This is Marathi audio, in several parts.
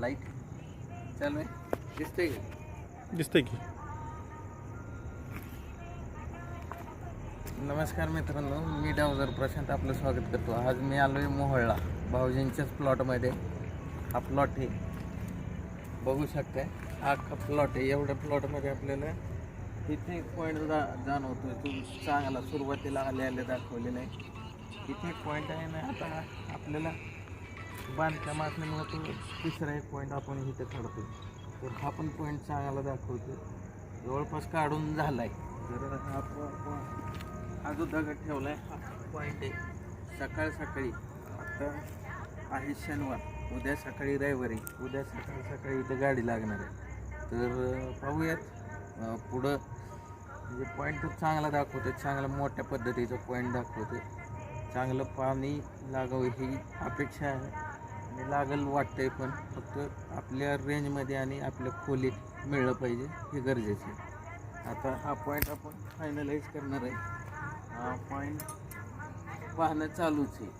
लाइट चालू आहे. दिसतंय का? दिसतंय की. नमस्कार मित्रांनो मी डावजर प्रशांत आपलं स्वागत करतो. आज मी आलो आहे मोहळला भाऊजींच्याच प्लॉटमध्ये. हा प्लॉट आहे. बघू शकताय हा प्लॉट आहे. एवढ्या प्लॉटमध्ये आपल्याला इथे एक पॉईंट जा जाणवतो तो चांगला सुरुवातीला आले आले दाखवलेला आहे इथे एक पॉईंट आहे ना आता आपल्याला बांधकाम असल्यामुळं तो तिसरा एक पॉईंट आपण इथं काढतो तर हा पण पॉईंट चांगला दाखवतो जवळपास काढून झाला आहे तर हा हा जो दगड ठेवला आहे हा पॉईंट आहे. सकाळ सकाळी आता आहे शनिवार. उद्या सकाळी रविवारी. उद्या सकाळी सकाळी इथं गाडी लागणार आहे. तर पाहूयात. पुढं म्हणजे पॉईंट चांगला दाखवतो चांगला मोठ्या पद्धतीचं पॉईंट दाखवतो चांगलं पाणी लागावं ही अपेक्षा आहे. आणि लागल वाटतंय पण फक्त आपल्या रेंजमध्ये आणि आपल्या खोलीत मिळलं पाहिजे हे गरजेचं आहे. आता हा पॉईंट आपण फायनलाइज करणार आहे. हा पॉईंट पाहणं चालूच आहे.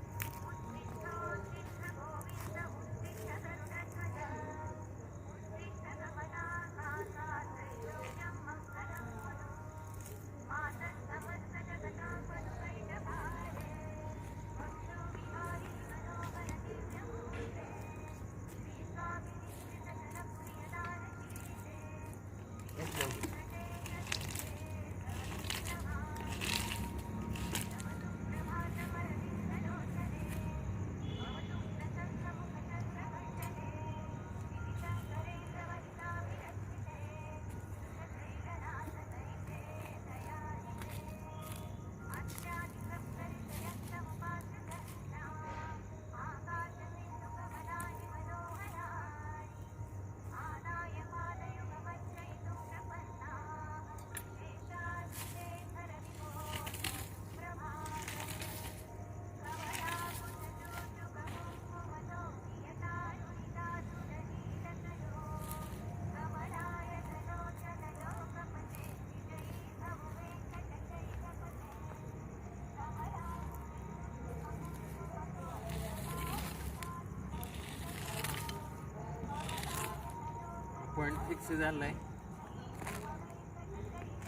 फिक्स झालं आहे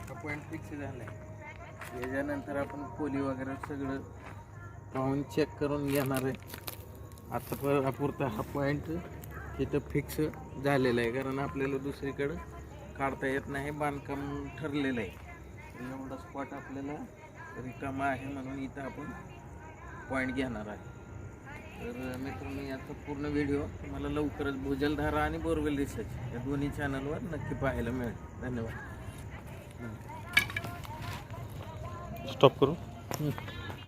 हा पॉईंट फिक्स झाला आहे याच्यानंतर आपण पोली वगैरे सगळं पाहून चेक करून घेणार आहे. आता पर हा पॉईंट तिथं फिक्स झालेला आहे कारण आपल्याला दुसरीकडं काढता येत नाही बांधकाम ठरलेलं आहे. एवढा स्पॉट आपल्याला रिकामा आहे म्हणून इथं आपण पॉईंट घेणार आहे. मित्रांनो याचा पूर्ण व्हिडिओ तुम्हाला लवकरच भुजलधारा आणि बोरवेल रिसर्च या दोन्ही चॅनलवर नक्की पाहायला मिळेल. धन्यवाद. स्टॉप करू.